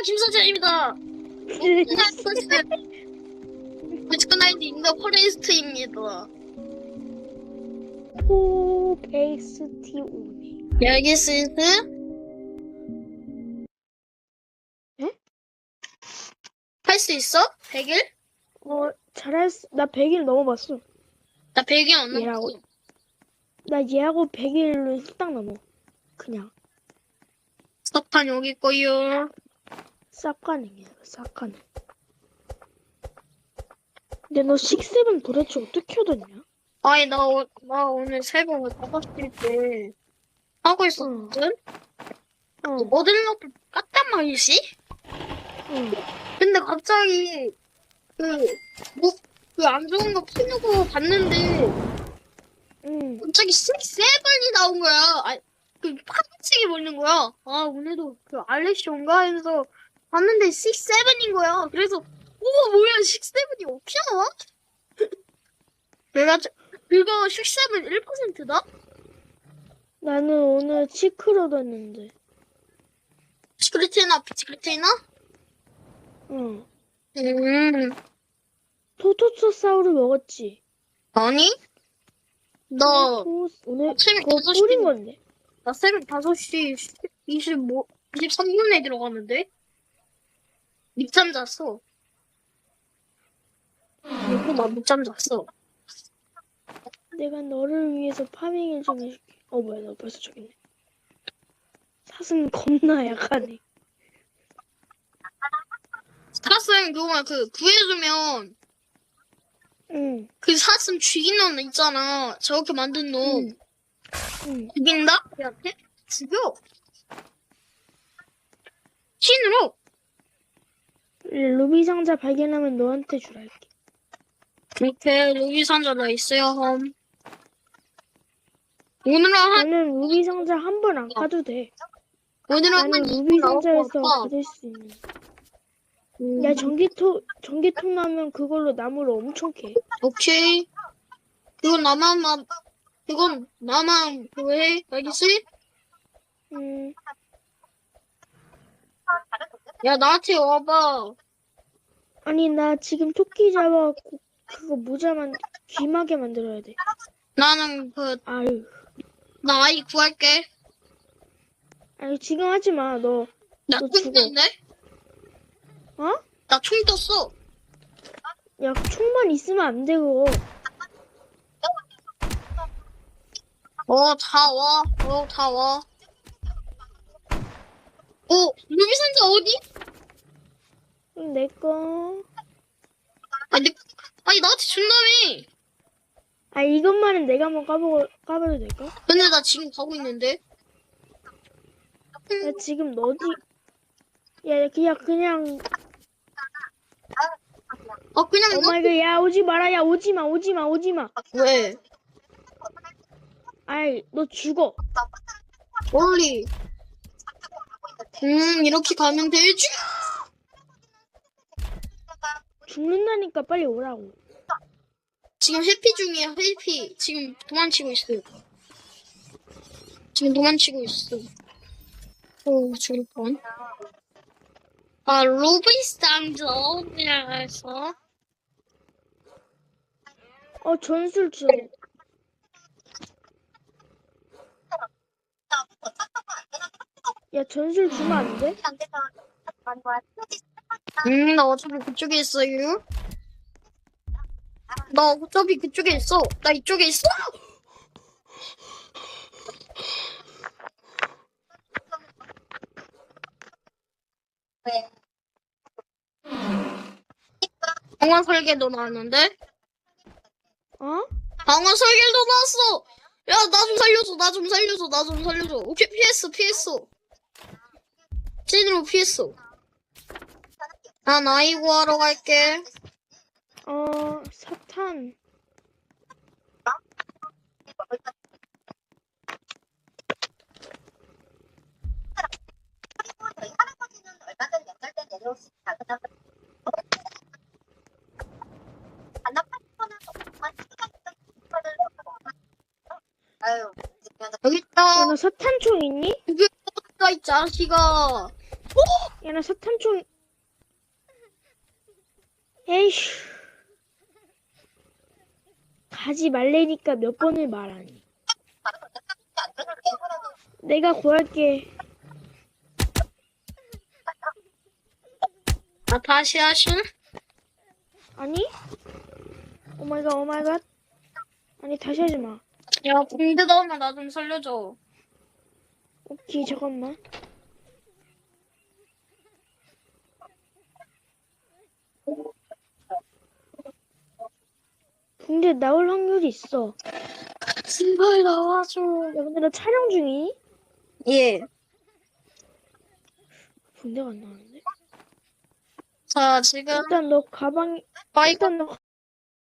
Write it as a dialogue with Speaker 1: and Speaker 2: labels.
Speaker 1: 안녕하십니까 김서재입니다. 뮤지컬나이트 인더 포레스트입니다.
Speaker 2: 포 베이스티 오네.
Speaker 1: 네, 알겠습니다.
Speaker 2: 응?
Speaker 1: 할 수 있어? 100일?
Speaker 2: 어, 잘할 수, 나 100일 넘어봤어.
Speaker 1: 나 100일 안. 넘었어.
Speaker 2: 나 얘하고 100일로 딱 넘어. 그냥.
Speaker 1: 석판 여기 있고요.
Speaker 2: 싹 가능이야, 싹 가능. 근데 너 식셉은 도대체 어떻게 얻었냐?
Speaker 1: 아니 나, 오- 나 오늘 새벽 5시 때 하고 있었거든?
Speaker 2: 어,
Speaker 1: 모델러도 깠단 말이지?
Speaker 2: 응.
Speaker 1: 근데 갑자기 그, 뭐, 그안 좋은 거 푸려고 봤는데
Speaker 2: 응.
Speaker 1: 갑자기 6, 7이 나온 거야. 아, 그 파란색이 보이는 거야. 아, 오늘도 그 알렉시 온가 해서 봤는데 6, 7인 거야. 그래서 오, 뭐야, 6, 7이 어떻게 나와? 내가 저- 그거 6, 7 1%다?
Speaker 2: 나는 오늘 치크를 얻었는데.
Speaker 1: 시크릿이나 비치크릿이나?
Speaker 2: 응.
Speaker 1: 음,
Speaker 2: 토토초사우를 먹었지.
Speaker 1: 아니? 나,
Speaker 2: 토- 오늘
Speaker 1: 아침에
Speaker 2: 그거
Speaker 1: 다섯 시
Speaker 2: 뿌린 건데.
Speaker 1: 나 새벽 5시 25, 23분에 들어갔는데? 늦잠 잤어. 그리고 나 늦잠 잤어.
Speaker 2: 내가 너를 위해서 파밍을 좀 해줄게. 어, 뭐야, 너 벌써 저기 있네. 사슴 겁나 약하네.
Speaker 1: 사슴 그거 그 구해주면
Speaker 2: 응,
Speaker 1: 그 사슴 죽이는 놈 있잖아. 저렇게 만든 놈.
Speaker 2: 응, 응.
Speaker 1: 죽인다? 걔한테? 죽여. 신으로.
Speaker 2: 루비 상자 발견하면 너한테 주랄게.
Speaker 1: 이렇게 루비 산자가 있어야 함. 오늘은 한,
Speaker 2: 나는 루비 상자 한 번 안 가도 돼.
Speaker 1: 오늘은 한
Speaker 2: 나는 루비
Speaker 1: 20분 나올 것
Speaker 2: 상자에서. 받을 수 있는.
Speaker 1: 음,
Speaker 2: 야, 전기통, 전기통 나면 그걸로 나무를 엄청 캐.
Speaker 1: 오케이. 그건 나만, 만- 그건 나만 그거 해. 알겠지?
Speaker 2: 음,
Speaker 1: 야, 나한테 와봐.
Speaker 2: 아니, 나 지금 토끼 잡아갖고 그거 모자 만, 귀마개 만들어야 돼.
Speaker 1: 나는 그,
Speaker 2: 아유.
Speaker 1: 나 아이 구할게.
Speaker 2: 아니, 지금 하지 마, 너.
Speaker 1: 나너총
Speaker 2: 죽어.
Speaker 1: 떴네?
Speaker 2: 어?
Speaker 1: 나 총 떴어.
Speaker 2: 야, 총만 있으면 안 돼, 그거.
Speaker 1: 어, 다 와. 어, 다 와. 어, 루비 산자 어디?
Speaker 2: 그럼 내 거.
Speaker 1: 아니, 내- 아니 나한테 준다며.
Speaker 2: 아, 이것만은 내가 한번 까보, 까봐도 될까?
Speaker 1: 근데 나 지금 가고 있는데.
Speaker 2: 야, 지금 너지. 야, 그냥, 그냥.
Speaker 1: 아, 그냥 너.
Speaker 2: 어마이갓, 야, 오지 마라. 야, 오지 마, 오지 마, 오지 마.
Speaker 1: 왜?
Speaker 2: 아이, 너 죽어.
Speaker 1: 멀리. 음, 이렇게 가면 되지.
Speaker 2: 죽는다니까 빨리 오라고.
Speaker 1: 지금 회피 중이야, 회피. 지금 도망치고 있어. 지금 도망치고 있어. 오, 죽을 뻔. 아, 로비스탕도 어디라서?
Speaker 2: 어, 전술 줘. 야, 전술 주면 안 돼?
Speaker 1: 음, 나 어차피 그쪽에 있어요. 나 어차피 그쪽에 있어. 나 이쪽에 있어. 방어 설계도 나왔는데?
Speaker 2: 어?
Speaker 1: 방어 설계도 나왔어! 야, 나 좀 살려줘, 나 좀 살려줘, 나 좀 살려줘. 오케이, 피했어, 피했어. 찐으로 피했어. 난 아이 구하러 갈게.
Speaker 2: 어, 사탄.
Speaker 1: 여기
Speaker 2: 야,
Speaker 1: 있다.
Speaker 2: 너 사탄총 있니?
Speaker 1: 여기 있다, 이 자식아.
Speaker 2: 야, 나 사탄총. 에이씨. 가지 말래니까 몇 번을 말하니. 내가 구할게.
Speaker 1: 아, 다시 하실?
Speaker 2: 아니? 오마이갓, 오마이갓. 아니, 다시 하지 마.
Speaker 1: 야, 군대 나오면 나 좀 살려줘.
Speaker 2: 오케이, 잠깐만. 붕대 나올 확률이 있어.
Speaker 1: 제발 나와줘.
Speaker 2: 야, 근데 나 촬영 중이니?
Speaker 1: 예.
Speaker 2: 붕대가 안 나왔는데?
Speaker 1: 자, 지금
Speaker 2: 일단 너 가방,
Speaker 1: 마이크
Speaker 2: 일단 너